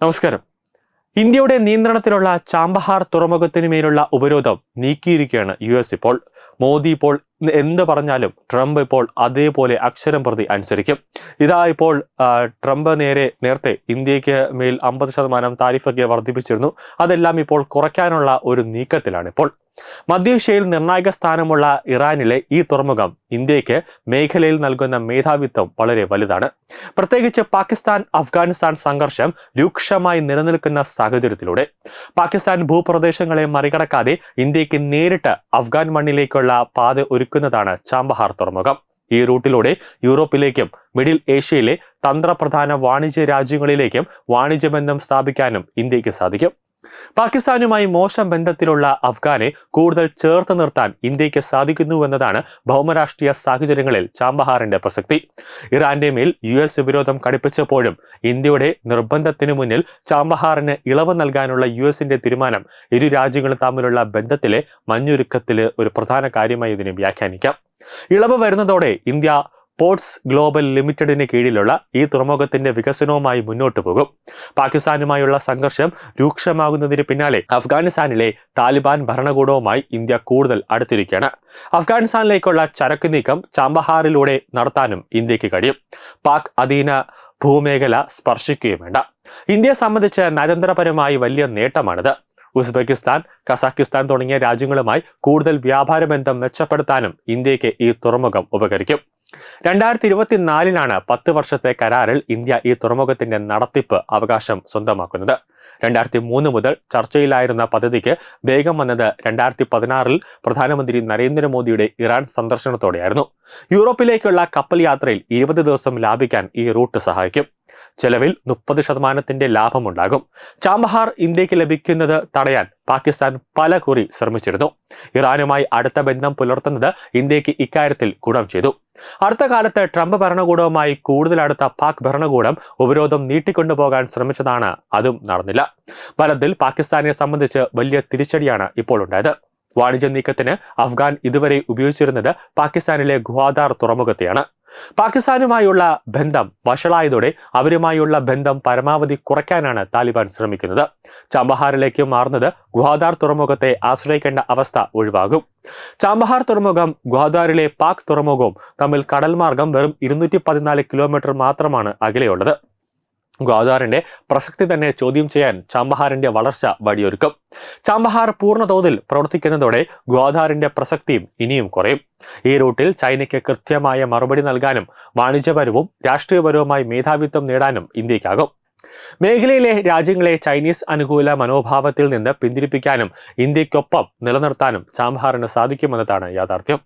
നമസ്കാരം. ഇന്ത്യയുടെ നിയന്ത്രണത്തിലുള്ള ചാമ്പഹാർ തുറമുഖത്തിന് മേലുള്ള ഉപരോധം നീക്കിയിരിക്കുകയാണ് യു എസ് ഇപ്പോൾ. മോദി ഇപ്പോൾ എന്ത് പറഞ്ഞാലും ട്രംപ് ഇപ്പോൾ അതേപോലെ അക്ഷരം പ്രതി അനുസരിക്കും. ഇതാ ഇപ്പോൾ ട്രംപ് നേരെ നേരത്തെ ഇന്ത്യയ്ക്ക് മേൽ അമ്പത് ശതമാനം താരിഫൊക്കെ വർദ്ധിപ്പിച്ചിരുന്നു. അതെല്ലാം ഇപ്പോൾ കുറയ്ക്കാനുള്ള ഒരു നീക്കത്തിലാണ് ഇപ്പോൾ. മധ്യേഷ്യയിൽ നിർണായക സ്ഥാനമുള്ള ഇറാനിലെ ഈ തുറമുഖം ഇന്ത്യയ്ക്ക് മേഖലയിൽ നൽകുന്ന മേധാവിത്വം വളരെ വലുതാണ്. പ്രത്യേകിച്ച് പാകിസ്ഥാൻ അഫ്ഗാനിസ്ഥാൻ സംഘർഷം രൂക്ഷമായി നിലനിൽക്കുന്ന സാഹചര്യത്തിലൂടെ. പാകിസ്ഥാൻ ഭൂപ്രദേശങ്ങളെ മറികടക്കാതെ ഇന്ത്യയ്ക്ക് നേരിട്ട് അഫ്ഗാൻ മണ്ണിലേക്കുള്ള പാത ഒരുക്കുന്നതാണ് ചാമ്പഹാർ തുറമുഖം. ഈ റൂട്ടിലൂടെ യൂറോപ്പിലേക്കും മിഡിൽ ഏഷ്യയിലെ തന്ത്രപ്രധാന വാണിജ്യ രാജ്യങ്ങളിലേക്കും വാണിജ്യബന്ധം സ്ഥാപിക്കാനും ഇന്ത്യയ്ക്ക് സാധിക്കും. പാകിസ്ഥാനുമായി മോശം ബന്ധത്തിലുള്ള അഫ്ഗാനെ കൂടുതൽ ചേർത്ത് നിർത്താൻ ഇന്ത്യയ്ക്ക് സാധിക്കുന്നുവെന്നതാണ് ഭൗമരാഷ്ട്രീയ സാഹചര്യങ്ങളിൽ ചാമ്പഹാറിന്റെ പ്രസക്തി. ഇറാന്റെ മേൽ യു എസ് വിരോധം കടുപ്പിച്ചപ്പോഴും ഇന്ത്യയുടെ നിർബന്ധത്തിനു മുന്നിൽ ചാമ്പഹാറിന് ഇളവ് നൽകാനുള്ള യു എസിന്റെ തീരുമാനം ഇരു രാജ്യങ്ങളും തമ്മിലുള്ള ബന്ധത്തിലെ മഞ്ഞുരുക്കത്തിൽ ഒരു പ്രധാന കാര്യമായി ഇതിനെ വ്യാഖ്യാനിക്കാം. ഇളവ് വരുന്നതോടെ ഇന്ത്യ പോർട്സ് ഗ്ലോബൽ ലിമിറ്റഡിന് കീഴിലുള്ള ഈ തുറമുഖത്തിന്റെ വികസനവുമായി മുന്നോട്ട് പോകും. പാകിസ്ഥാനുമായുള്ള സംഘർഷം രൂക്ഷമാകുന്നതിന് പിന്നാലെ അഫ്ഗാനിസ്ഥാനിലെ താലിബാൻ ഭരണകൂടവുമായി ഇന്ത്യ കൂടുതൽ അടുത്തിരിക്കുകയാണ്. അഫ്ഗാനിസ്ഥാനിലേക്കുള്ള ചരക്ക് നീക്കം ചാമ്പഹാറിലൂടെ നടത്താനും ഇന്ത്യയ്ക്ക് കഴിയും. പാക് അധീന ഭൂമേഖല സ്പർശിക്കുകയും വേണ്ട. ഇന്ത്യയെ സംബന്ധിച്ച് നയതന്ത്രപരമായി വലിയ നേട്ടമാണിത്. ഉസ്ബെക്കിസ്ഥാൻ കസാക്കിസ്ഥാൻ തുടങ്ങിയ രാജ്യങ്ങളുമായി കൂടുതൽ വ്യാപാര ബന്ധം മെച്ചപ്പെടുത്താനും ഇന്ത്യയ്ക്ക് ഈ തുറമുഖം ഉപകരിക്കും. രണ്ടായിരത്തി ഇരുപത്തിനാലിലാണ് പത്ത് വർഷത്തെ കരാറിൽ ഇന്ത്യ ഈ തുറമുഖത്തിന്റെ നടത്തിപ്പ് അവകാശം സ്വന്തമാക്കുന്നത്. രണ്ടായിരത്തി മൂന്ന് മുതൽ ചർച്ചയിലായിരുന്ന പദ്ധതിക്ക് വേഗം വന്നത് രണ്ടായിരത്തി പതിനാറിൽ പ്രധാനമന്ത്രി നരേന്ദ്രമോദിയുടെ ഇറാൻ സന്ദർശനത്തോടെയായിരുന്നു. യൂറോപ്പിലേക്കുള്ള കപ്പൽ യാത്രയിൽ ഇരുപത് ദിവസം ലാഭിക്കാൻ ഈ റൂട്ട് സഹായിക്കും. ചെലവിൽ മുപ്പത് ശതമാനത്തിന്റെ ലാഭമുണ്ടാകും. ചാമ്പഹാർ ഇന്ത്യയ്ക്ക് ലഭിക്കുന്നത് തടയാൻ പാകിസ്ഥാൻ പല കുറി ശ്രമിച്ചിരുന്നു. ഇറാനുമായി അടുത്ത ബന്ധം പുലർത്തുന്നത് ഇന്ത്യയ്ക്ക് ഇക്കാര്യത്തിൽ ഗുണം ചെയ്തു. അടുത്ത കാലത്ത് ട്രംപ് ഭരണകൂടവുമായി കൂടുതൽ അടുത്ത പാക് ഭരണകൂടം ഉപരോധം നീട്ടിക്കൊണ്ടുപോകാൻ ശ്രമിച്ചതാണ് അതും നടന്നില്ല. ഫലത്തിൽ പാകിസ്ഥാനെ സംബന്ധിച്ച് വലിയ തിരിച്ചടിയാണ് ഇപ്പോൾ ഉണ്ടായത്. വാണിജ്യ നീക്കത്തിന് അഫ്ഗാൻ ഇതുവരെ ഉപയോഗിച്ചിരുന്നത് പാകിസ്ഥാനിലെ ഗുവാദാർ തുറമുഖത്തെയാണ്. പാകിസ്ഥാനുമായുള്ള ബന്ധം വഷളായതോടെ അവരുമായുള്ള ബന്ധം പരമാവധി കുറയ്ക്കാനാണ് താലിബാൻ ശ്രമിക്കുന്നത്. ചാമ്പഹാറിലേക്ക് മാറുന്നത് ഗ്വാദാർ തുറമുഖത്തെ ആശ്രയിക്കേണ്ട അവസ്ഥ ഒഴിവാകും. ചാമ്പഹാർ തുറമുഖം ഗ്വാദാറിലെ പാക് തുറമുഖവും തമ്മിൽ കടൽ മാർഗം വെറും ഇരുന്നൂറ്റി കിലോമീറ്റർ മാത്രമാണ് അകലെയുള്ളത്. ഗ്വാദാറിന്റെ പ്രസക്തി തന്നെ ചോദ്യം ചെയ്യാൻ ചാമ്പഹാറിന്റെ വളർച്ച വഴിയൊരുക്കും. ചാമ്പഹാർ പൂർണതോതിൽ പ്രവർത്തിക്കുന്നതോടെ ഗ്വാദാറിന്റെ പ്രസക്തിയും ഇനിയും കുറയും. ഈ റൂട്ടിൽ ചൈനയ്ക്ക് കൃത്യമായ മറുപടി നൽകാനും വാണിജ്യപരവും രാഷ്ട്രീയപരവുമായി മേധാവിത്വം നേടാനും ഇന്ത്യക്കാകും മേഖലയിലെ രാജ്യങ്ങളെ ചൈനീസ് അനുകൂല മനോഭാവത്തിൽ നിന്ന് പിന്തിരിപ്പിക്കാനും ഇന്ത്യക്കൊപ്പം നിലനിർത്താനും ചാമ്പഹാറിന് സാധിക്കുമെന്നതാണ് യാഥാർത്ഥ്യം.